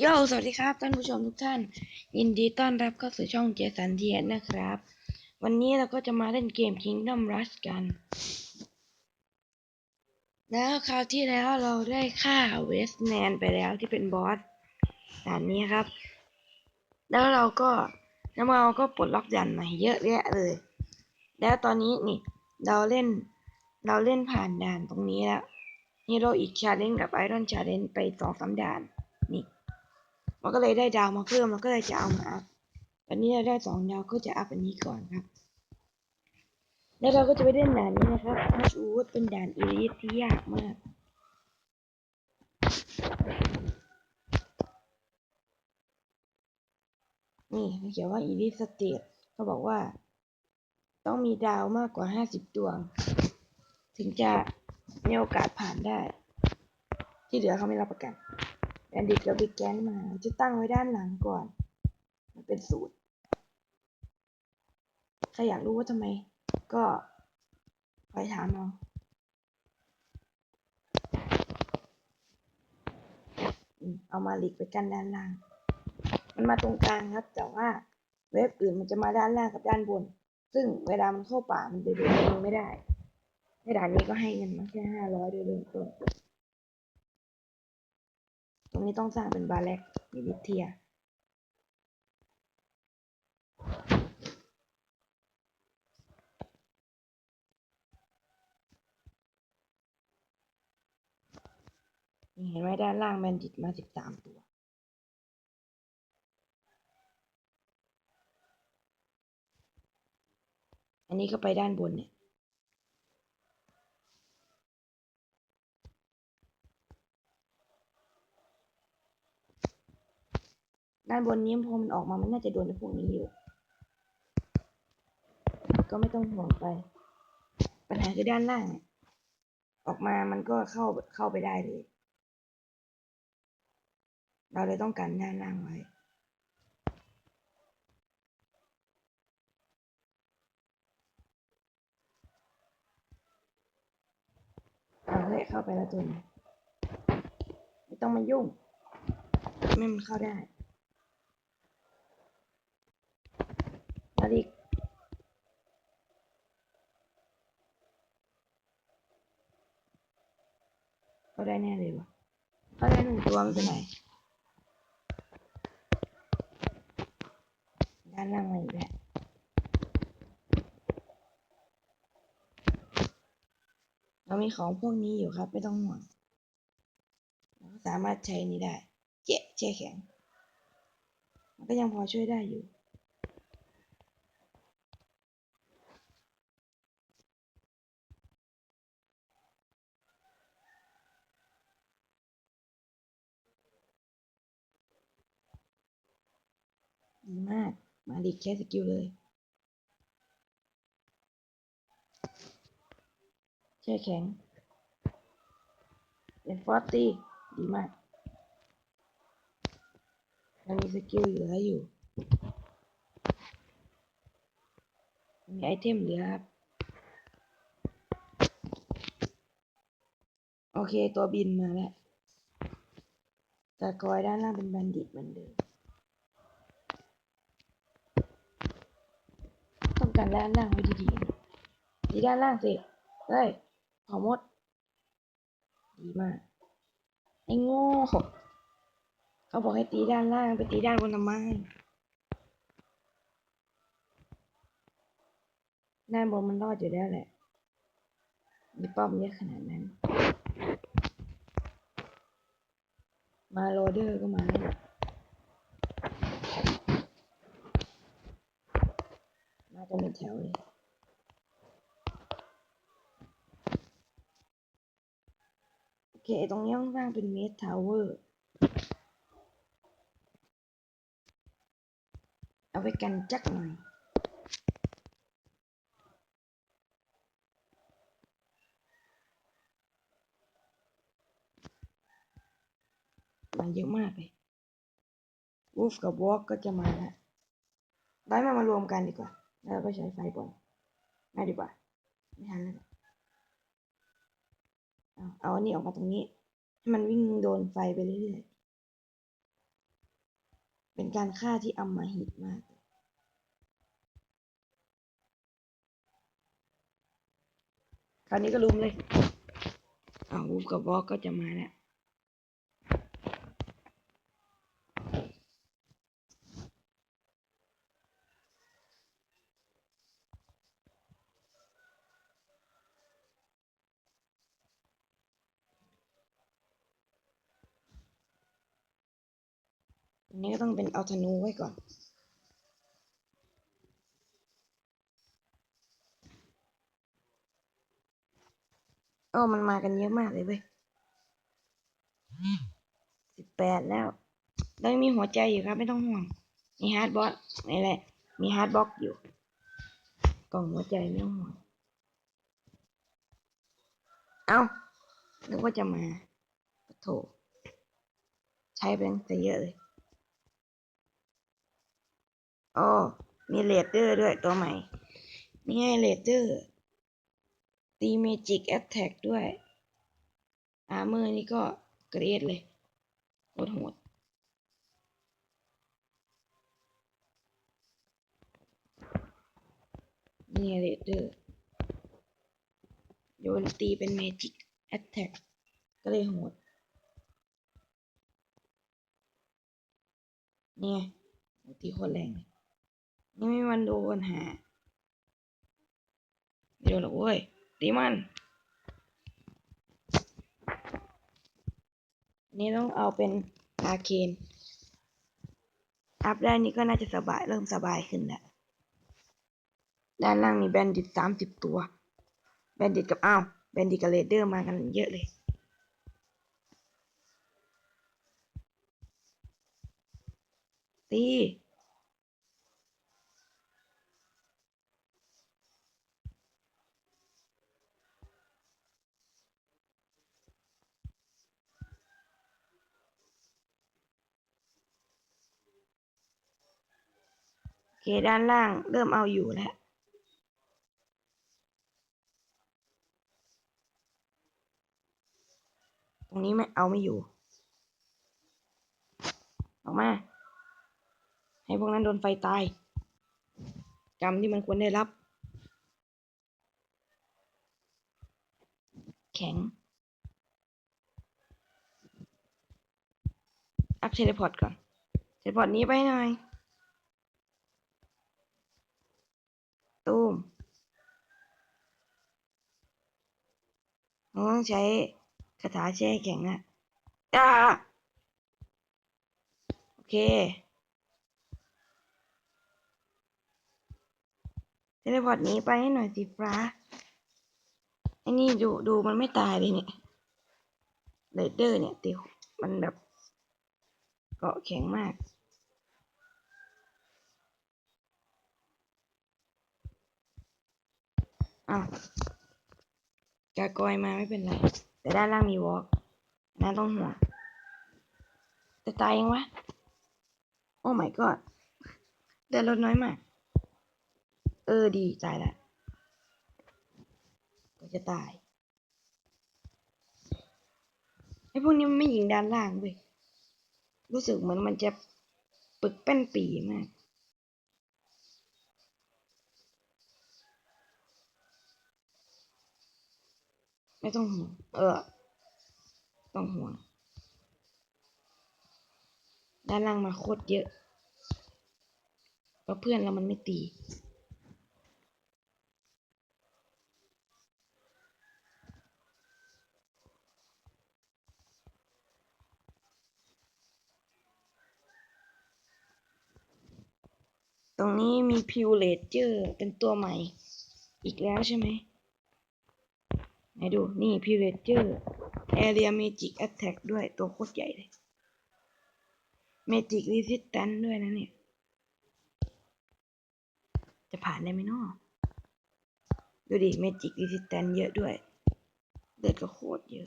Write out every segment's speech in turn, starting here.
โยสวัสดีครับท่านผู้ชมทุกท่าน ยินดีต้อนรับเข้าสู่ช่องเจสันเทียนนะครับ วันนี้เราก็จะมาเล่นเกม Kingdom Rush กัน แล้วคราวที่แล้วเราได้ฆ่าเวสแมนไปแล้วที่เป็นบอสด่านนี้ครับ แล้วเราก็แล้วเราก็ปลดล็อกด่านใหม่เยอะแยะเลย แล้วตอนนี้นี่เราเล่นเราเล่นผ่านด่านตรงนี้แล้วฮีโร่อีกชาเลนกับไอรอนชาเลนไปสองสามด่าน มันก็เลยได้ดาวมาเพิ่มเราก็เลยจะเอามาอัพวันนี้เราได้สองดาวก็จะอัพอันนี้ก่อนครับ แล้วเราก็จะไปเล่นด่านนี้นะครับฮัชวูดเป็นด่านอีลิทที่ยากมากนี่เขาเขียนว่าอีลิทสเตทเขาบอกว่า ต้องมีดาวมากกว่าห้าสิบดวง ถึงจะมีโอกาสผ่านได้ ที่เหลือเขาไม่รับประกัน แบนดิตกับบิ๊กแกนมา จะตั้งไว้ด้านหลังก่อน มันเป็นสูตร ใครอยากรู้ว่าทำไม ก็ไปถามเอาอืมเอามาหลีกไปกันด้านล่าง มันมาตรงกลางครับ แต่ว่าเว็บอื่นมันจะมาด้านล่างกับด้านบน ซึ่งเวลามันเข้าป่ามันจะเดินเองไม่ได้ในด่านนี้ก็ให้เงินมาแค่ห้าร้อยโดยเริ่มต้น รงนี้ต้องสร้างเป็นบาร์แลกมีวิเทียเห็นไหมด้านล่างแบนดิตมาสิบสามตัว อันนี้ก็ไปด้านบนเนี่ยานบนนี้พอมันออกมามันน่าจะโดนไอ้พวกนี้อยู่ ก็ไม่ต้องห่วงไป ปัญหาคือด้านล่าง ออกมามันก็เข้าเข้าไปได้เลย เราเลยต้องการด้านล่างไว้เอาเฮ้ยเข้าไปแล้วตัวนี้ไม่ต้องมายุ่ง ไม่มันเข้าได้ มาดิเข้าได้แน่เลยวะเขาได้หนึ่งตัวไม่เป็นไรด้านล่างมาอีกแล้วเรามีของพวกนี้อยู่ครับ ไม่ต้องห่วงเราสามารถใช้นี้ได้เจ๊แช่แข็ง มันก็ยังพอช่วยได้อยู่ ดีมาก มาดิแค่สกิลเลย แช่แข็งเป็นฟอสตี้ดีมากมันมีสกิลเหลืออยู่ มีไอเทมเหลือครับ โอเคตัวบินมาแล้วตะกอยด้านล่างเป็นบันดิตเหมือนเดิม ต้องการด้านล่างไว้ดีๆ ดีด้านล่างสิเฮ้ยขอมด ดีมาก ไอ้โง่เขาบอกให้ตีด้านล่างไปตีด้านบนทำไมด้านบนมันรอดอยู่แล้วแหละมีป้อมเยอะขนาดนั้น มาโรเดอร์ก็มาแล้ว มาจะเป็นแถวเลยโอเค ตรงนี้ต้องสร้างเป็นเมสทาวเวอร์เอาไปกันจักหน่อยมาเยอะมากเลยวูฟกับวอล์กก็จะมาแล้วได้มามารวมกันดีกว่า แล้วก็ใช้ไฟบอลง่ายดีกว่าไม่ทันแล้วเอาเอาอันนี้ออกมาตรงนี้ ให้มันวิ่งโดนไฟไปเรื่อยๆ เป็นการฆ่าที่อำมหิตมากคราวนี้ก็ลุมเลยอ้าวูฟกับวอกก็จะมาแล้ว อันนี้ก็ต้องเป็นเอาธนูไว้ก่อน โอ้มันมากันเยอะมากเลยเว้ยสิบแปดแล้วแล้วยังมีหัวใจอยู่ครับไม่ต้องห่วง มีฮาร์ดบอสนี่แหละ มีฮาร์ดบ็อกอยู่ กล่องหัวใจไม่ต้องห่วง เอ้านึกว่าจะมาโถใช้ไปตั้งแต่เยอะเลย อ๋อมีเลเดอร์ด้วยตัวใหม่ นี่ไงเลเดอร์ ตีเมจิกแอตแทกด้วย อาร์เมอร์นี่ก็เกรดเลยโคตรโหดนี่เลเดอร์ โยนตีเป็นเมจิกแอตแทกก็เลยโหดเนี่ไงโหตีโคตรแรงเลย นี่ไม่มีวันโดนหาไม่โดนหรอกเว้ยตีมันนนี้ต้องเอาเป็นอาเคนอัพได้นี่ก็น่าจะสบายเริ่มสบายขึ้นแล้วด้านล่างมีแบนดิตสามสิบตัว แบนดิตกับอ้าวแบนดิตกับเรเดอร์มากันเยอะเลยตี ด้านล่างเริ่มเอาอยู่แล้วตรงนี้ไม่เอาไม่อยู่ ออกมา ให้พวกนั้นโดนไฟตายกรรมที่มันควรได้รับ แข็ง อัพเทเลพอร์ตก่อน เทเลพอร์ตนี้ไปหน่อย ตูมเรา ต้องใช้คาถาแช่แข็งอะอ่าโอเคเทเลพอร์ตหนี้ไปให้หน่อยสิฟ้าไอ้นี่ดูดูมันไม่ตายเลยเนี่ยเรดเดอร์เนี่ยติวมันแบบเกาะแข็งมากอ้าว กากอยมาไม่เป็นไร แต่ด้านล่างมีวอล์กนั่นต้องห่วงจะตายยังวะ โอ้ my god เดินรถน้อยมาก เออดีตายละก็จะตายไอ้พวกนี้มันไม่ยิงด้านล่างเว้ยรู้สึกเหมือนมันจะปึกเป็นปีมาก ไม่ต้องห่วงเออ ต้องห่วงด้านล่างมาโคตรเยอะเพราะเพื่อนเรามันไม่ตีตรงนี้มีพิวเลเจอร์เป็นตัวใหม่ อีกแล้วใช่ไหม ไหนดู นี่พิเรเจอร์แอเรียเมจิกแอตแทกด้วย ตัวโคตรใหญ่เลยเมจิกรีสิสแตนด้วยนะเนี่ย จะผ่านได้ไหมนาะดูดิเมจิกรีสิสแตนเยอะด้วยเลือดก็โคตรเยอะ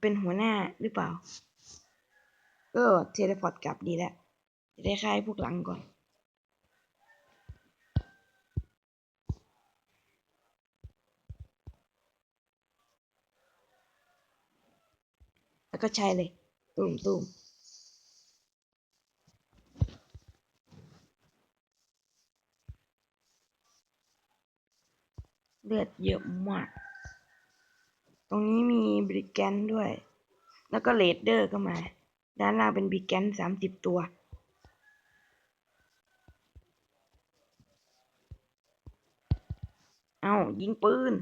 เป็นหัวหน้าหรือเปล่าเออเทเลพอร์ตกลับดีแล้ว จะได้ค่ายพวกหลังก่อน แล้ว ก็ใช้เลย ตุ่มตุ่มเลือดเยอะมาก ตรงนี้มีบริแกนด้วย แล้วก็เลดเดอร์ก็มา ด้านล่างเป็นบริแกนสามสิบตัว เอายิงปืน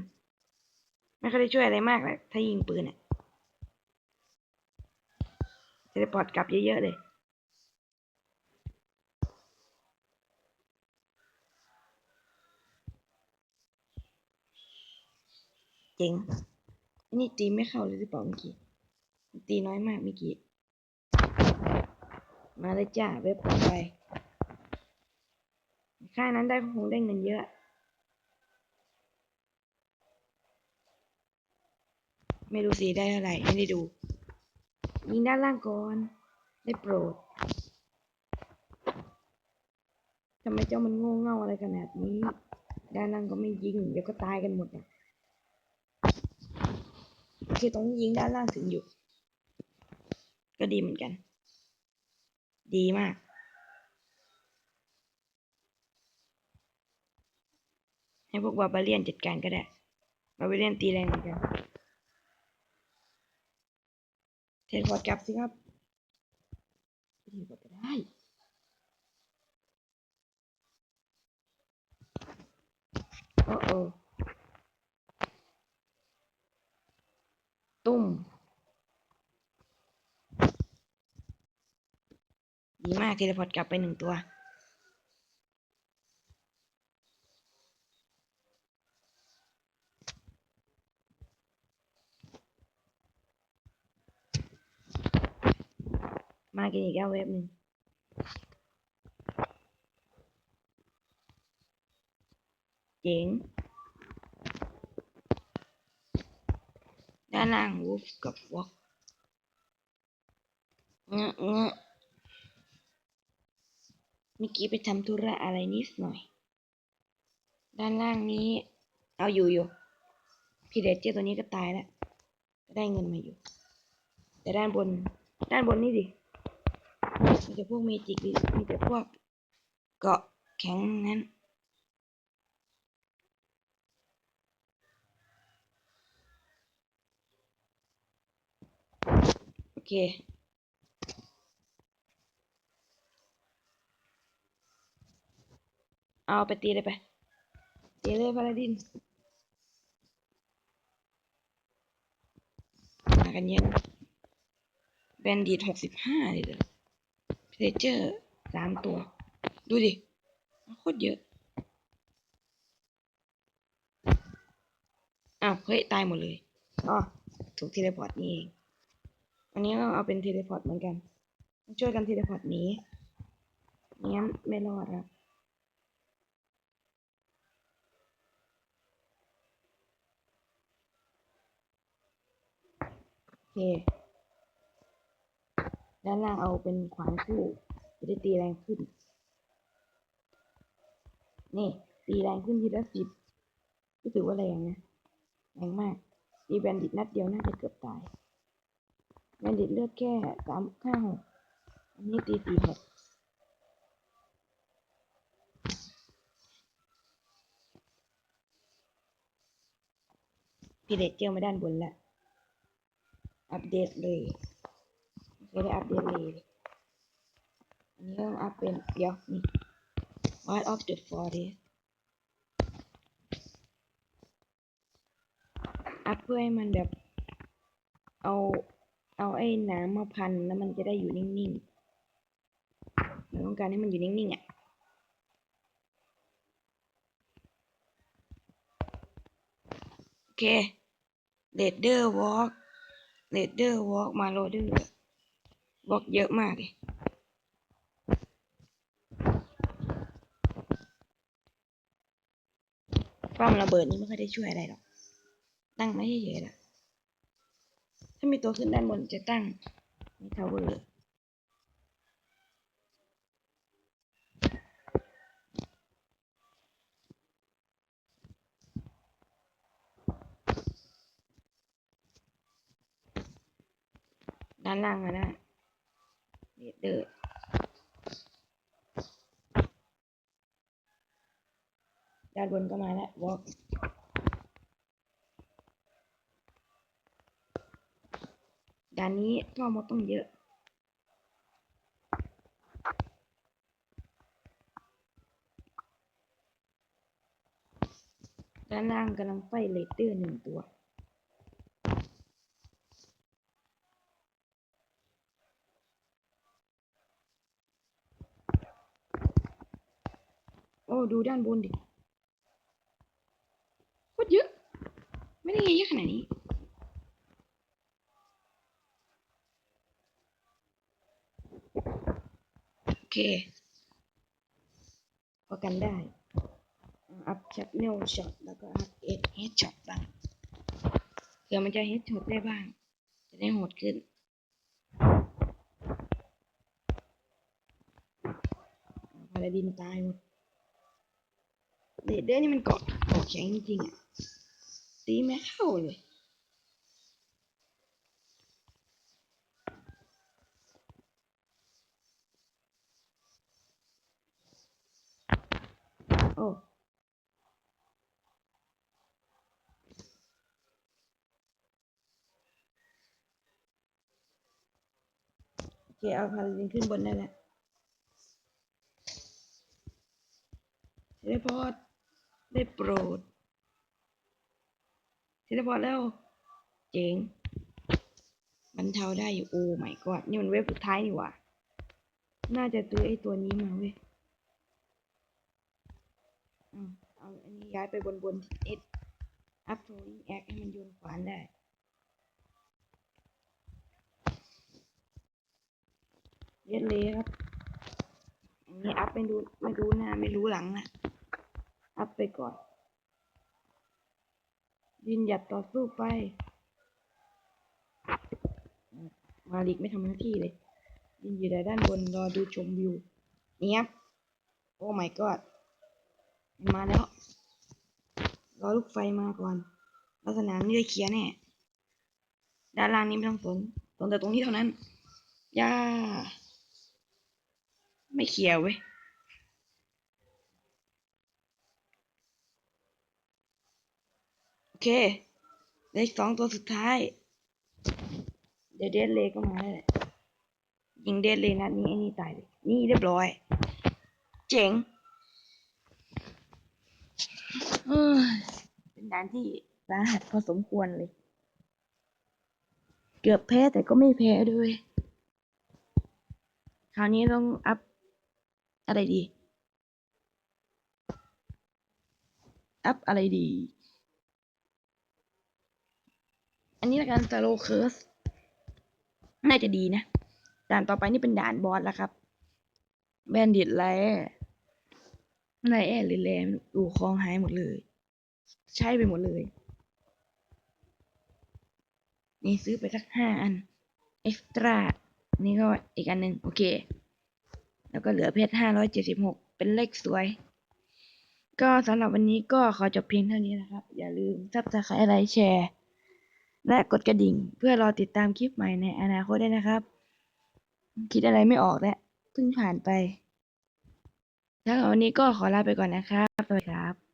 ไม่เคยได้ช่วยอะไรมากเลยถ้ายิงปืนอะ เทเลพอร์ตกลับเยอะๆเลย เจ๋งนนี่ตีไม่เข้าเลยหรือเปล่าเมื่อกี้ ตีน้อยมากเมื่อกี้ มาเลยจ้าเว็บต่อไป ค่ายนั้นได้คงได้เงินเยอะไม่รู้สิได้เท่าไหร่ไม่ได้ดู ยิงด้านล่างก่อน ได้โปรดทำไมเจ้ามันโง่เง่าอะไรขนาดนี้ ด้านล่างก็ไม่ยิง เดี๋ยวก็ตายกันหมดอะโอเคตรงยิงด้านล่างถึงอยู่ ก็ดีเหมือนกัน ดีมากให้พวกบาบาเลียนจัดการก็ได้ บาบาเลียนตีแรงเหมือนกัน เทเลพอร์ตกลับสิครับเทเลพอร์ตก็ได้โอ้โอตุ้มดีมากเทเลพอร์ตกลับไปหนึ่งตัว กินอีกแล้วเว็บหนึ่งเจ๋งด้านล่างวูฟกับวอกเงอะเงอะเมื่อกี้ไปทำธุระอะไรนิดหน่อย ด้านล่างนี้ เอาอยู่อยู่พี่เดจเจตัวนี้ก็ตายแล้ว ก็ได้เงินมาอยู่ แต่ด้านบน ด้านบนนี่ดิ มีแต่พวกเมจิกมีแต่พวกเกาะแข็งนั้นโอเคเอาไปตีเลยไปตีเลยพาราดินมากันเยอะนะแบนดีดหกสิบห้าเลยเด้อ เลเจอร์สามตัว ดูดิโคตรเยอะ อ้าวเฮ้ยตายหมดเลยอ๋อถูกเทเลพอร์ตนี่เอง อันนี้ก็เอาเป็นเทเลพอร์ตเหมือนกัน ช่วยกันเทเลพอร์ตหนีไม่งั้นไม่รอดครับโอเค ด้านล่างเอาเป็นขวานคู่จะได้ตีแรงขึ้น นี่ ตีแรงขึ้นทีละสิบรู้สึกว่าแรงนะแรงมากตีแบนดิตนัดเดียวน่าจะเกือบตาย แบนดิตเลือดแค่สามห้าหกอันนี้ตีสี่หกพีเด็กเจอมาด้านบนแล้ว อัปเดตเลย ไม่ได้อัปเดตเลยอันนี้ต้องอัปเป็นเดี๋ยวนี่ What of the Forest อัพเพื่อให้มันแบบเอาเอาไอ้น้ำมาพันแล้วมันจะได้อยู่นิ่งๆเราต้องการให้มันอยู่นิ่งๆอะโอเคเลดเดอร์วอล์กเลดเดอร์วอล์กมาโรเดอร์ วอกเยอะมากเลยป้อมระเบิดนี่ไม่ค่อยได้ช่วยอะไรหรอก ตั้งไม่เฉยๆละถ้ามีตัวขึ้นด้านบนจะตั้งในทาวเวอร์ด้านล่างนะ เดเดอร์ด้านบนก็มาแล้ววอล์กด้านนี้ท่อมดต้องเยอะด้านล่างกำลังไฟเลเตอร์หนึ่งตัว ดูด้านบนดิโคตรเยอะ ไม่ได้เยอะขนาดนี้โอเคพอกันได้อัพแคปเนลช็อตแล้วก็อัพเอ็ดเฮดช็อตบ้างเผื่อมันจะเฮดช็อตได้บ้าง จะได้โหดขึ้นพาราดินตายหมด เดดเดอร์นี่มันเกาะเกาะแข็งจริงๆอะตีไม่เข้าเลยโอ้โอเคเอาพาราดินขึ้นบนได้แล้วเทเลพอ ได้โปรดเทเลพอแล้ว เจ๋งบรรเทาได้อยู่โอ้ไม่กอดนี่มันเว็บสุดท้ายนี่หว่า น่าจะซื้อไอ้ตัวนี้มาเว้ยอืมเอาอันนี้ย้ายไปบนบนเอสอัพโทอิงแอคให้มันโยนขวานได้เรียนเลยครับ อันนี้อัพไม่ดูไม่รู้หน้าไม่รู้หลังนะ อัพไปก่อนยืนหยัดต่อสู้ไป มาลิกไม่ทำหน้าที่เลยยืนอยู่แต่ด้านบนรอดูชมวิวเนี้ยบโอ้ my god มาแล้ว รอลูกไฟมาก่อนลักษณะนี้ได้เคลียร์แน่ด้านล่างนี้ไม่ต้องสนสนแต่ตรงนี้เท่านั้น ย่า ไม่เคลียร์เว้ย โอ เค เลขสองตัวสุดท้าย เดี๋ยวเดดเลยก็มาแล้วแหละยิงเดดเลยนัดนี้ไอ้นี่ตายเลยนี่เรียบร้อย เจ๋งเอ้ยเป็นด่านที่สาหัสพอสมควรเลย เกือบแพ้แต่ก็ไม่แพ้ด้วย คราวนี้ต้องอัพอะไรดี อัพอะไรดี อันนี้ละกันสโลเคิร์สน่าจะดีนะ ด่านต่อไปนี่เป็นด่านบอสแล้วครับ แบนดิตไลไลแอหรือแลมดูคลองหายหมดเลย ใช้ไปหมดเลย นี่ซื้อไปสักห้าอัน เอ็กซ์ตร้า นี่ก็อีกอันหนึ่งโอเค แล้วก็เหลือเพชรห้าร้อยเจ็ดสิบหกเป็นเลขสวย ก็สำหรับวันนี้ก็ขอจบเพียงเท่านี้นะครับ อย่าลืมซับสไครต์ไลค์แชร์ และกดกระดิ่งเพื่อรอติดตามคลิปใหม่ในอนาคตด้วยนะครับ คิดอะไรไม่ออกแล้วเพิ่งผ่านไปแล้ววันนี้ก็ขอลาไปก่อนนะครับสวัสดีครับ